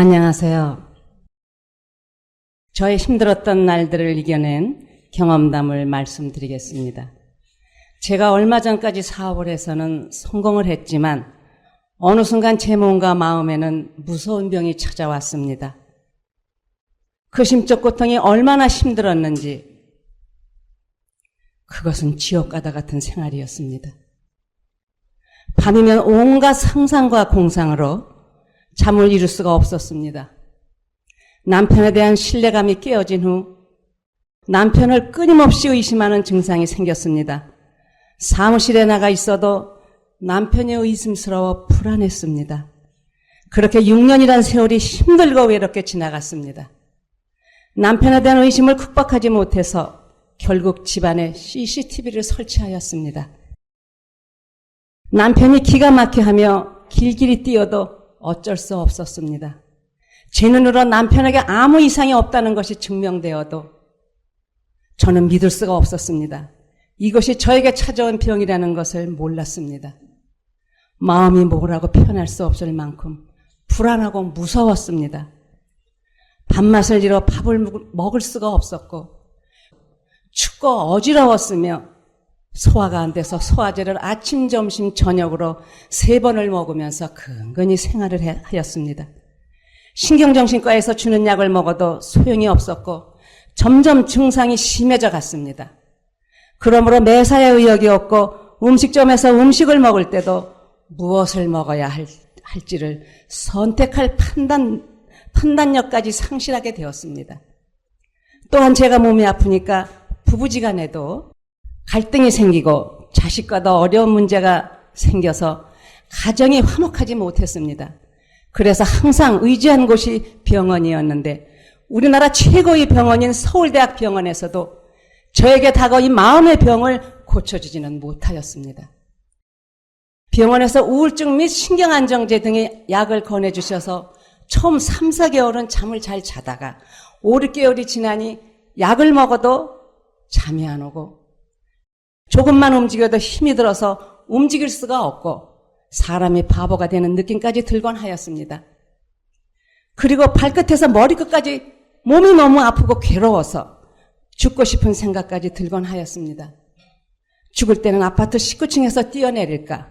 안녕하세요. 저의 힘들었던 날들을 이겨낸 경험담을 말씀드리겠습니다. 제가 얼마 전까지 사업을 해서는 성공을 했지만 어느 순간 제 몸과 마음에는 무서운 병이 찾아왔습니다. 그 심적 고통이 얼마나 힘들었는지 그것은 지옥 가다 같은 생활이었습니다. 밤이면 온갖 상상과 공상으로 잠을 이룰 수가 없었습니다. 남편에 대한 신뢰감이 깨어진 후 남편을 끊임없이 의심하는 증상이 생겼습니다. 사무실에 나가 있어도 남편이 의심스러워 불안했습니다. 그렇게 6년이란 세월이 힘들고 외롭게 지나갔습니다. 남편에 대한 의심을 극복하지 못해서 결국 집안에 CCTV를 설치하였습니다. 남편이 기가 막혀 하며 길길이 뛰어도 어쩔 수 없었습니다. 제 눈으로 남편에게 아무 이상이 없다는 것이 증명되어도 저는 믿을 수가 없었습니다. 이것이 저에게 찾아온 병이라는 것을 몰랐습니다. 마음이 뭐라고 표현할 수 없을 만큼 불안하고 무서웠습니다. 밥맛을 잃어 밥을 먹을 수가 없었고 춥고 어지러웠으며 소화가 안 돼서 소화제를 아침, 점심, 저녁으로 세 번을 먹으면서 근근히 생활을 해- 하였습니다. 신경정신과에서 주는 약을 먹어도 소용이 없었고 점점 증상이 심해져 갔습니다. 그러므로 매사에 의욕이 없고 음식점에서 음식을 먹을 때도 무엇을 먹어야 할, 할지를 선택할 판단, 판단력까지 상실하게 되었습니다. 또한 제가 몸이 아프니까 부부지간에도 갈등이 생기고 자식과도 어려운 문제가 생겨서 가정이 화목하지 못했습니다. 그래서 항상 의지한 곳이 병원이었는데 우리나라 최고의 병원인 서울대학 병원에서도 저에게 다가온 마음의 병을 고쳐주지는 못하였습니다. 병원에서 우울증 및 신경안정제 등의 약을 권해주셔서 처음 3, 4개월은 잠을 잘 자다가 5, 6개월이 지나니 약을 먹어도 잠이 안 오고 조금만 움직여도 힘이 들어서 움직일 수가 없고 사람이 바보가 되는 느낌까지 들곤 하였습니다. 그리고 발끝에서 머리끝까지 몸이 너무 아프고 괴로워서 죽고 싶은 생각까지 들곤 하였습니다. 죽을 때는 아파트 19층에서 뛰어내릴까?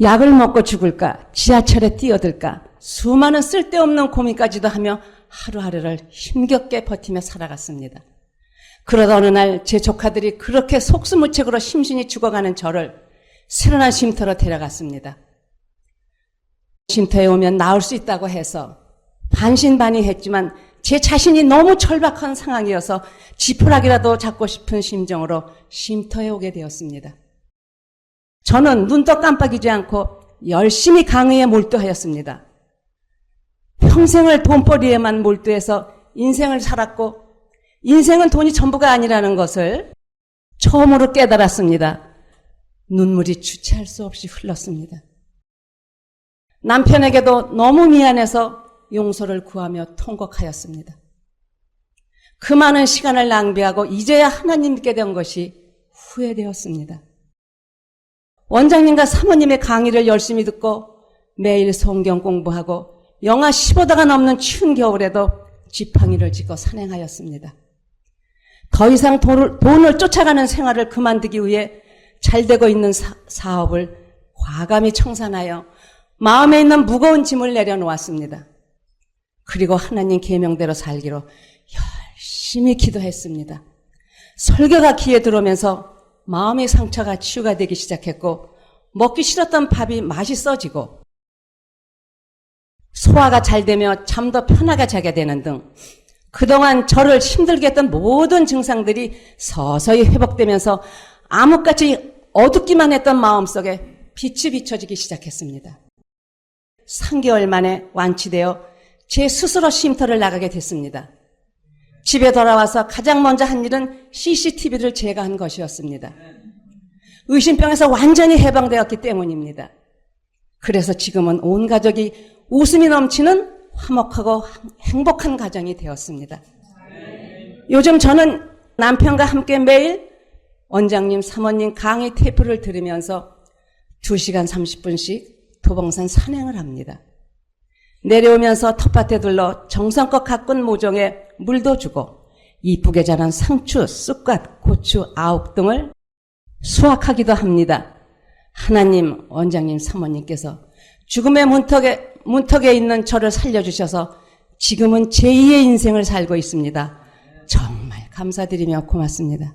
약을 먹고 죽을까? 지하철에 뛰어들까? 수많은 쓸데없는 고민까지도 하며 하루하루를 힘겹게 버티며 살아갔습니다. 그러다 어느 날 제 조카들이 그렇게 속수무책으로 심신이 죽어가는 저를 새로운 쉼터로 데려갔습니다. 쉼터에 오면 나올 수 있다고 해서 반신반의했지만 제 자신이 너무 절박한 상황이어서 지푸라기라도 잡고 싶은 심정으로 쉼터에 오게 되었습니다. 저는 눈도 깜빡이지 않고 열심히 강의에 몰두하였습니다. 평생을 돈벌이에만 몰두해서 인생을 살았고 인생은 돈이 전부가 아니라는 것을 처음으로 깨달았습니다. 눈물이 주체할 수 없이 흘렀습니다. 남편에게도 너무 미안해서 용서를 구하며 통곡하였습니다. 그 많은 시간을 낭비하고 이제야 하나님 믿게 된 것이 후회되었습니다. 원장님과 사모님의 강의를 열심히 듣고 매일 성경 공부하고 영하 15도가 넘는 추운 겨울에도 지팡이를 짚고 산행하였습니다. 더 이상 돈을, 돈을 쫓아가는 생활을 그만두기 위해 잘 되고 있는 사, 사업을 과감히 청산하여 마음에 있는 무거운 짐을 내려놓았습니다. 그리고 하나님 계명대로 살기로 열심히 기도했습니다. 설교가 귀에 들어오면서 마음의 상처가 치유가 되기 시작했고 먹기 싫었던 밥이 맛있어지고 소화가 잘 되며 잠도 편하게 자게 되는 등 그동안 저를 힘들게 했던 모든 증상들이 서서히 회복되면서 암흑같이 어둡기만 했던 마음 속에 빛이 비춰지기 시작했습니다. 3개월 만에 완치되어 제 스스로 쉼터를 나가게 됐습니다. 집에 돌아와서 가장 먼저 한 일은 CCTV를 제거한 것이었습니다. 의심병에서 완전히 해방되었기 때문입니다. 그래서 지금은 온 가족이 웃음이 넘치는 화목하고 행복한 가정이 되었습니다. 요즘 저는 남편과 함께 매일 원장님, 사모님 강의 테이프를 들으면서 2시간 30분씩 도봉산 산행을 합니다. 내려오면서 텃밭에 둘러 정성껏 가꾼 모종에 물도 주고 이쁘게 자란 상추, 쑥갓, 고추, 아욱 등을 수확하기도 합니다. 하나님, 원장님, 사모님께서 죽음의 문턱에, 문턱에 있는 저를 살려주셔서 지금은 제2의 인생을 살고 있습니다. 정말 감사드리며 고맙습니다.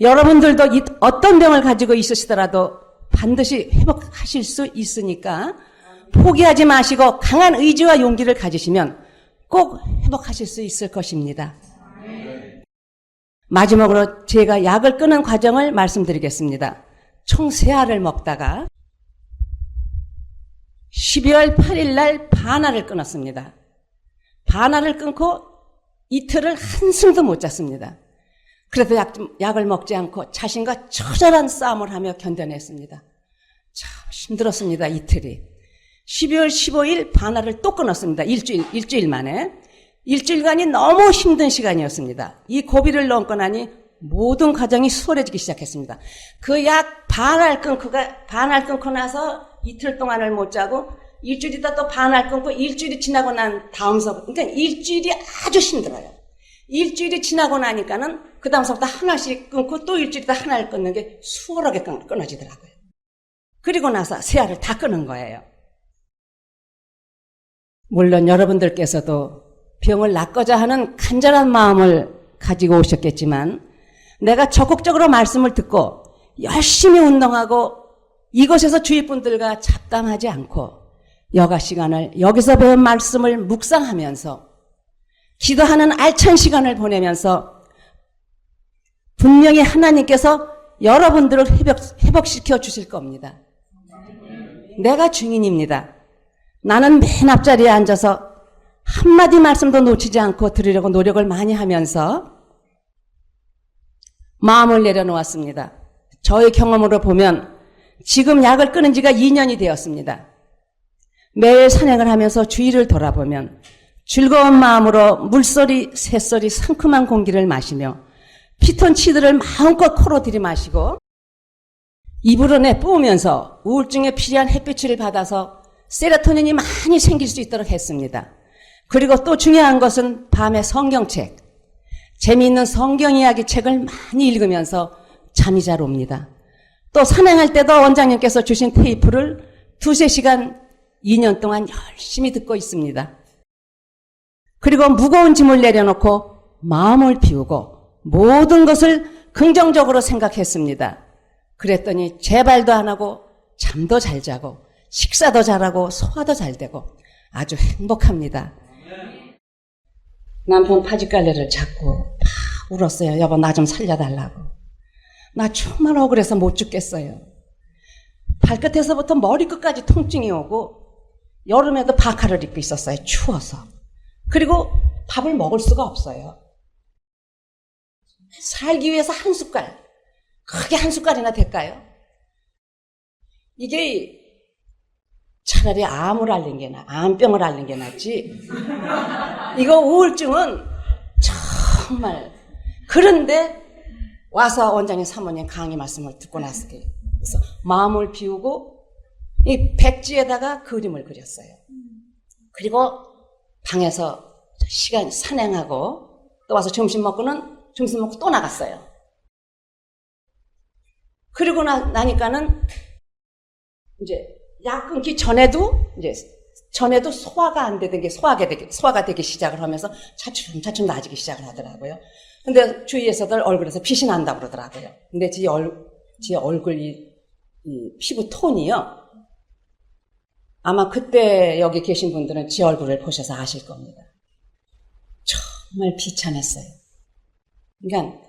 여러분들도 이- 어떤 병을 가지고 있으시더라도 반드시 회복하실 수 있으니까 포기하지 마시고 강한 의지와 용기를 가지시면 꼭 회복하실 수 있을 것입니다. 마지막으로 제가 약을 끊은 과정을 말씀드리겠습니다. 총 세 알을 먹다가 12월 8일 날 반알을 끊었습니다. 반알을 끊고 이틀을 한숨도 못 잤습니다. 그래도 약, 약을 먹지 않고 자신과 처절한 싸움을 하며 견뎌냈습니다. 참 힘들었습니다, 이틀이. 12월 15일 반알을 또 끊었습니다. 일주일, 일주일 만에. 일주일간이 너무 힘든 시간이었습니다. 이 고비를 넘고 나니 모든 과정이 수월해지기 시작했습니다. 그 약 반알 끊고가, 반알 끊고 나서 이틀 동안을 못 자고 일주일 있다 또 반알 끊고 일주일이 지나고 난 다음서, 그러니까 일주일이 아주 힘들어요. 일주일이 지나고 나니까는 그 다음서부터 하나씩 끊고 또 일주일 있다 하나를 끊는 게 수월하게 끊- 끊어지더라고요. 그리고 나서 세 알을 다 끊은 거예요. 물론 여러분들께서도 병을 낫고자 하는 간절한 마음을 가지고 오셨겠지만 내가 적극적으로 말씀을 듣고 열심히 운동하고 이곳에서 주위 분들과 잡담하지 않고 여가 시간을 여기서 배운 말씀을 묵상하면서 기도하는 알찬 시간을 보내면서 분명히 하나님께서 여러분들을 회복, 회복시켜 주실 겁니다. 내가 증인입니다. 나는 맨 앞자리에 앉아서 한마디 말씀도 놓치지 않고 들으려고 노력을 많이 하면서 마음을 내려놓았습니다. 저의 경험으로 보면 지금 약을 끊은 지가 2년이 되었습니다. 매일 산행을 하면서 주위를 돌아보면 즐거운 마음으로 물소리, 새소리, 상큼한 공기를 마시며 피톤치드를 마음껏 코로 들이마시고 입으로 내뿜으면서 우울증에 필요한 햇빛을 받아서 세로토닌이 많이 생길 수 있도록 했습니다. 그리고 또 중요한 것은 밤에 성경책, 재미있는 성경 이야기 책을 많이 읽으면서 잠이 잘 옵니다. 또 산행할 때도 원장님께서 주신 테이프를 두세 시간 2년 동안 열심히 듣고 있습니다. 그리고 무거운 짐을 내려놓고 마음을 비우고 모든 것을 긍정적으로 생각했습니다. 그랬더니 재발도 안 하고 잠도 잘 자고 식사도 잘하고 소화도 잘 되고 아주 행복합니다. 남편 파지갈래를 잡고 막 울었어요. 여보 나 좀 살려달라고. 나 정말 억울해서 못 죽겠어요. 발끝에서부터 머리끝까지 통증이 오고 여름에도 바카를 입고 있었어요. 추워서. 그리고 밥을 먹을 수가 없어요. 살기 위해서 한 숟갈, 크게 한 숟갈이나 될까요? 이게 차라리 암을 앓는 게 나, 암병을 앓는 게 낫지. 이거 우울증은 정말 그런데 와서 원장님 사모님 강의 말씀을 듣고 나서 그래서 마음을 비우고 이 백지에다가 그림을 그렸어요. 그리고 방에서 시간 산행하고 또 와서 점심 먹고는 점심 먹고 또 나갔어요. 그리고 나, 나니까는 이제 약 끊기 전에도 이제 전에도 소화가 안 되던 게 소화가 되기, 소화가 되기 시작을 하면서 차츰 차츰 나아지기 시작을 하더라고요. 근데 주위에서들 얼굴에서 빛이 난다고 그러더라고요. 근데 제, 얼, 제 얼굴 이, 이 피부 톤이요. 아마 그때 여기 계신 분들은 제 얼굴을 보셔서 아실 겁니다. 정말 비참했어요. 그러니까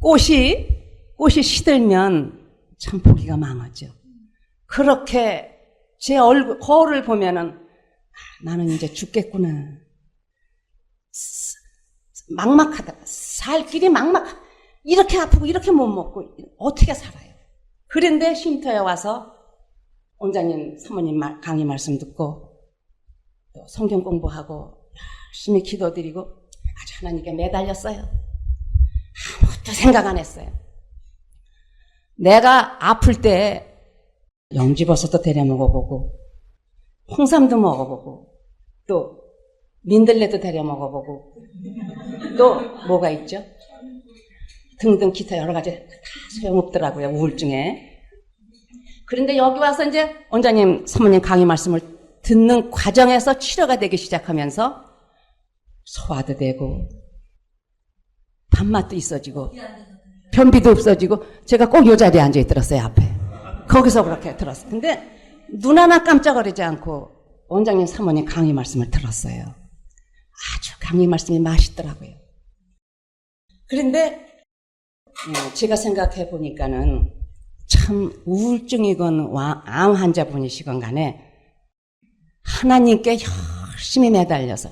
꽃이 꽃이 시들면 참 보기가 망하죠. 그렇게 제 얼굴 거울을 보면은 아, 나는 이제 죽겠구나. 스- 막막하다. 살 길이 막막. 이렇게 아프고 이렇게 못 먹고 어떻게 살아요? 그런데 쉼터에 와서 원장님, 사모님 말- 강의 말씀 듣고 또 성경 공부하고 열심히 기도드리고 아주 하나님께 매달렸어요. 아무것도 생각 안 했어요. 내가 아플 때 영지버섯도 데려 먹어보고 홍삼도 먹어보고 또 민들레도 데려 먹어보고 또 뭐가 있죠? 등등 기타 여러 가지 다 소용없더라고요 우울증에. 그런데 여기 와서 이제 원장님 사모님 강의 말씀을 듣는 과정에서 치료가 되기 시작하면서 소화도 되고 밥맛도 있어지고 변비도 없어지고 제가 꼭이 자리에 앉아 있더랬어요 앞에 거기서 그렇게 들었어요 근데 눈 하나 깜짝거리지 않고 원장님 사모님 강의 말씀을 들었어요 아주 강의 말씀이 맛있더라고요 그런데 음, 제가 생각해 보니까는 참 우울증이건 와- 암 환자분이시건 간에 하나님께 열심히 매달려서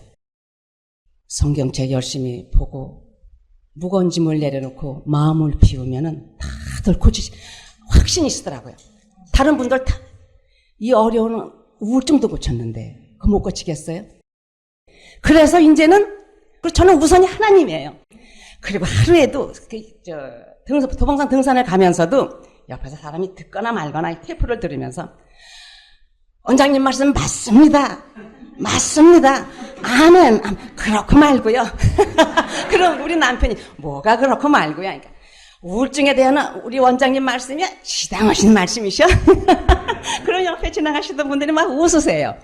성경책 열심히 보고 무거운 짐을 내려놓고 마음을 비우면은 다들 고치시 확신이 있더라고요. 다른 분들 다 이 어려운 우울증도 고쳤는데 그못 고치겠어요? 그래서 이제는 그리고 저는 우선이 하나님이에요. 그리고 하루에도 그, 저, 등산, 도봉산 등산을 가면서도 옆에서 사람이 듣거나 말거나 이 테이프를 들으면서 원장님 말씀 맞습니다. 맞습니다. 아멘. 그렇고 말고요. 그럼 우리 남편이 뭐가 그렇고 말고요. 그러니까 우울증에 대한 우리 원장님 말씀이 지당하신 말씀이셔. 그럼 옆에 지나가시던 분들이 막 웃으세요.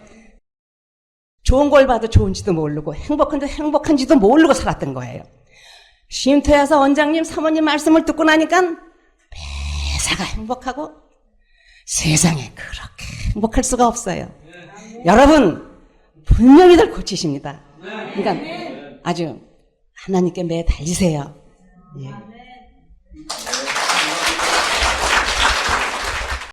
좋은 걸 봐도 좋은지도 모르고 행복한지 행복한지도 모르고 살았던 거예요. 쉼터에서 원장님, 사모님 말씀을 듣고 나니까 매사가 행복하고 세상에 그렇게 행복할 수가 없어요. 여러분, 분명히들 고치십니다. 그러니까 아주 하나님께 매 달리세요. 예.